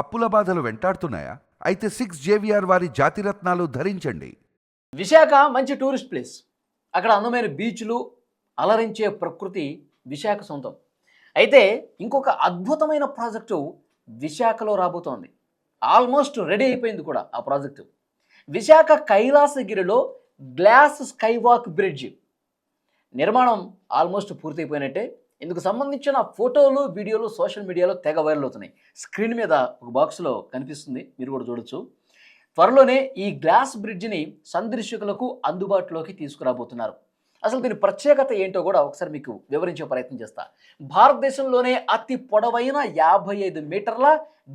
అప్పుల బాధలు వెంటాడుతున్నాయా? అయితే సిక్స్ జేవిఆర్ వారి జాతిరత్నాలు ధరించండి. విశాఖ మంచి టూరిస్ట్ ప్లేస్ అక్కడ అందమైన బీచ్లు అలరించే ప్రకృతి విశాఖ సొంతం. అయితే ఇంకొక అద్భుతమైన ప్రాజెక్టు విశాఖలో రాబోతోంది. ఆల్మోస్ట్ రెడీ అయిపోయింది కూడా ఆ ప్రాజెక్టు విశాఖ కైలాసగిరిలో గ్లాస్ స్కైవాక్ బ్రిడ్జ్ నిర్మాణం ఆల్మోస్ట్ పూర్తయిపోయినట్టే. ఇందుకు సంబంధించిన ఫోటోలు వీడియోలు సోషల్ మీడియాలో తెగ వైరల్ అవుతున్నాయి. స్క్రీన్ మీద ఒక బాక్స్లో కనిపిస్తుంది. మీరు కూడా చూడొచ్చు. త్వరలోనే ఈ గ్లాస్ బ్రిడ్జిని సందర్శకులకు అందుబాటులోకి తీసుకురాబోతున్నారు. అసలు దీని ప్రత్యేకత ఏంటో కూడా ఒకసారి మీకు వివరించే ప్రయత్నం చేస్తా. భారతదేశంలోనే అతి పొడవైన యాభై ఐదు మీటర్ల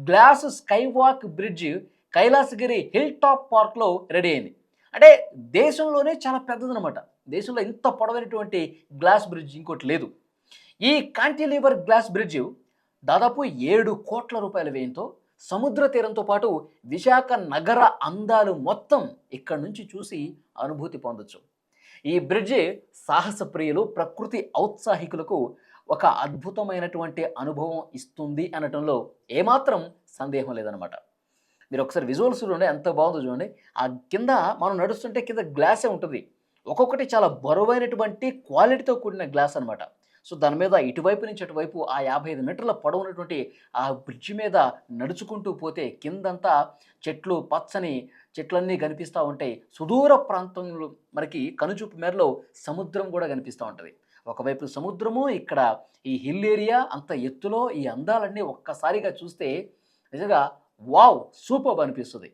glass skywalk bridge Kailasagiri hill top పార్క్లో రెడీ అయింది. అంటే దేశంలోనే చాలా పెద్దదనమాట దేశంలో ఇంత పొడవైనటువంటి గ్లాస్ బ్రిడ్జ్ ఇంకోటి లేదు. ఈ కాంటిలీవర్ గ్లాస్ బ్రిడ్జ్ దాదాపు ఏడు కోట్ల రూపాయల వ్యయంతో సముద్ర తీరంతో పాటు విశాఖ నగర అందాలు మొత్తం ఇక్కడి నుంచి చూసి అనుభూతి పొందొచ్చు. ఈ బ్రిడ్జి సాహస ప్రియులు ప్రకృతి ఔత్సాహికులకు ఒక అద్భుతమైనటువంటి అనుభవం ఇస్తుంది అనటంలో ఏమాత్రం సందేహం లేదనమాట మీరు ఒకసారి విజువల్స్ చూడండి ఎంత బాగుందో చూడండి. ఆ కింద మనం నడుస్తుంటే కింద గ్లాసే ఉంటుంది. ఒక్కొక్కటి చాలా బరువైనటువంటి క్వాలిటీతో కూడిన గ్లాస్ అనమాట సో దాని మీద ఇటువైపు నుంచి అటువైపు ఆ యాభై ఐదు మీటర్ల పొడవునటువంటి ఆ బ్రిడ్జి మీద నడుచుకుంటూ పోతే కిందంతా చెట్లు పచ్చని చెట్లన్నీ కనిపిస్తూ ఉంటాయి. సుదూర ప్రాంతంలో మనకి కనుచూపు మేరలో సముద్రం కూడా కనిపిస్తూ ఉంటుంది. ఒకవైపు సముద్రము ఇక్కడ ఈ హిల్ ఏరియా అంత ఎత్తులో ఈ అందాలన్నీ ఒక్కసారిగా చూస్తే నిజంగా వావ్ సూపర్ అనిపిస్తుంది.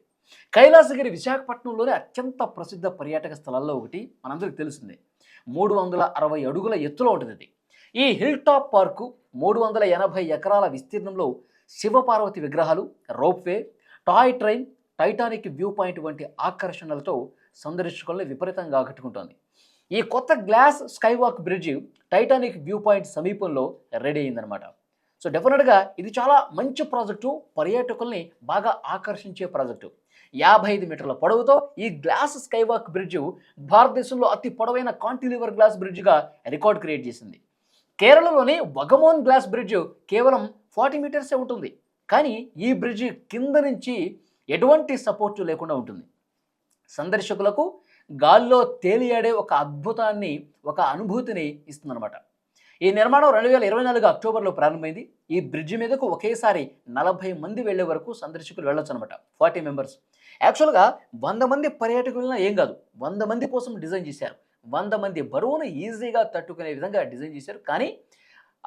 కైలాసగిరి విశాఖపట్నంలోనే అత్యంత ప్రసిద్ధ పర్యాటక స్థలాల్లో ఒకటి మనందరికీ తెలిసిందే. మూడు వందల అరవై అడుగుల ఎత్తులో ఉంటుంది ఇది ఈ హిల్ టాప్ పార్కు మూడు వందల ఎనభై ఎకరాల విస్తీర్ణంలో శివపార్వతి విగ్రహాలు ropeway toy train Titanic view point వంటి ఆకర్షణలతో సందర్శకులను విపరీతంగా ఆకట్టుకుంటోంది. ఈ కొత్త glass skywalk bridge Titanic view point సమీపంలో రెడీ అయిందనమాట సో డెఫినెట్గా ఇది చాలా మంచి ప్రాజెక్టు పర్యాటకుల్ని బాగా ఆకర్షించే ప్రాజెక్టు. యాభై ఐదు మీటర్ల పొడవుతో ఈ గ్లాస్ స్కైవాక్ బ్రిడ్జ్ భారతదేశంలో అతి పొడవైన కాంటిలివర్ గ్లాస్ బ్రిడ్జ్గా రికార్డ్ క్రియేట్ చేసింది. కేరళలోని వగమోన్ గ్లాస్ బ్రిడ్జ్ కేవలం ఫార్టీ మీటర్సే ఉంటుంది. కానీ ఈ బ్రిడ్జ్ కింద నుంచి ఎటువంటి సపోర్టు లేకుండా ఉంటుంది. సందర్శకులకు గాల్లో తేలియాడే ఒక అద్భుతాన్ని ఒక అనుభూతిని ఇస్తుందన్నమాట. ఈ నిర్మాణం రెండు వేల ఇరవై నాలుగు అక్టోబర్లో ప్రారంభమైంది. ఈ బ్రిడ్జి మీదకు ఒకేసారి నలభై మంది వెళ్ళే వరకు సందర్శకులు వెళ్ళొచ్చు అనమాట ఫార్టీ మెంబర్స్. యాక్చువల్గా వంద మంది పర్యాటకులైనా ఏం కాదు వంద మంది కోసం డిజైన్ చేశారు. వంద మంది బరువును ఈజీగా తట్టుకునే విధంగా డిజైన్ చేశారు. కానీ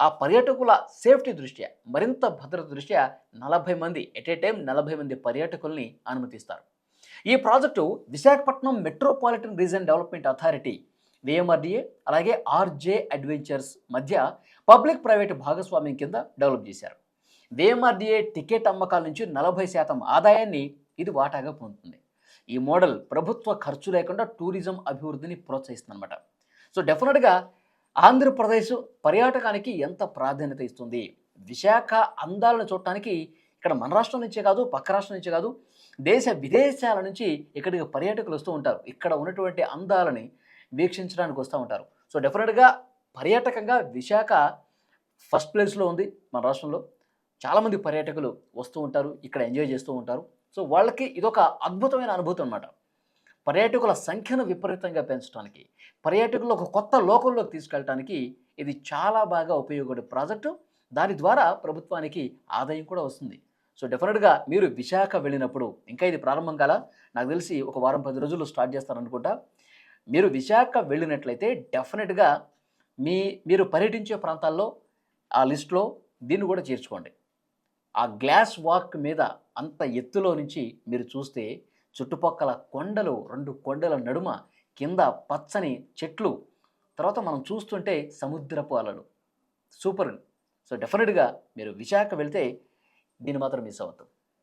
ఆ పర్యాటకుల సేఫ్టీ దృష్ట్యా మరింత భద్రత దృష్ట్యా నలభై మంది ఎట్ ఏ టైం నలభై మంది పర్యాటకుల్ని అనుమతిస్తారు. ఈ project Visakhapatnam metropolitan region development authority VMRDA అలాగే ఆర్జే అడ్వెంచర్స్ మధ్య పబ్లిక్ ప్రైవేట్ భాగస్వామ్యం కింద డెవలప్ చేశారు. విఎంఆర్డిఏ టికెట్ అమ్మకాల నుంచి నలభై శాతం ఆదాయాన్ని ఇది వాటాగా పొందుతుంది. ఈ మోడల్ ప్రభుత్వ ఖర్చు లేకుండా టూరిజం అభివృద్ధిని ప్రోత్సహిస్తుందన్నమాట. సో డెఫినెట్గా ఆంధ్రప్రదేశ్ పర్యాటకానికి ఎంత ప్రాధాన్యత ఇస్తుంది? విశాఖ అందాలను చూడటానికి ఇక్కడ మన రాష్ట్రం నుంచే కాదు పక్క రాష్ట్రం నుంచే కాదు దేశ విదేశాల నుంచి ఇక్కడికి పర్యాటకులు వస్తూ ఉంటారు. ఇక్కడ ఉన్నటువంటి అందాలని వీక్షించడానికి వస్తూ ఉంటారు. సో డెఫినెట్గా పర్యాటకంగా విశాఖ ఫస్ట్ ప్లేస్లో ఉంది మన రాష్ట్రంలో. చాలామంది పర్యాటకులు వస్తూ ఉంటారు ఇక్కడ ఎంజాయ్ చేస్తూ ఉంటారు. సో వాళ్ళకి ఇదొక అద్భుతమైన అనుభూతి అనమాట పర్యాటకుల సంఖ్యను విపరీతంగా పెంచడానికి పర్యాటకులు ఒక కొత్త లోకంలోకి తీసుకెళ్ళడానికి ఇది చాలా బాగా ఉపయోగపడే ప్రాజెక్టు. దాని ద్వారా ప్రభుత్వానికి ఆదాయం కూడా వస్తుంది. సో డెఫినెట్గా మీరు విశాఖ వెళ్ళినప్పుడు ఇంకా ఇది ప్రారంభం కాల. నాకు తెలిసి ఒక వారం పది రోజులు స్టార్ట్ చేస్తారనుకుంటా. మీరు విశాఖ వెళ్ళినట్లయితే డెఫినెట్గా మీ మీరు పర్యటించే ప్రాంతాల్లో ఆ లిస్ట్లో దీన్ని కూడా చేర్చుకోండి. ఆ గ్లాస్ వాక్ మీద అంత ఎత్తులో నుంచి మీరు చూస్తే చుట్టుపక్కల కొండలు రెండు కొండల నడుమ కింద పచ్చని చెట్లు. తర్వాత మనం చూస్తుంటే సముద్రపు అలలు. సూపర్ సో డెఫినెట్గా మీరు విశాఖ వెళ్తే దీన్ని మాత్రం మిస్ అవుతాం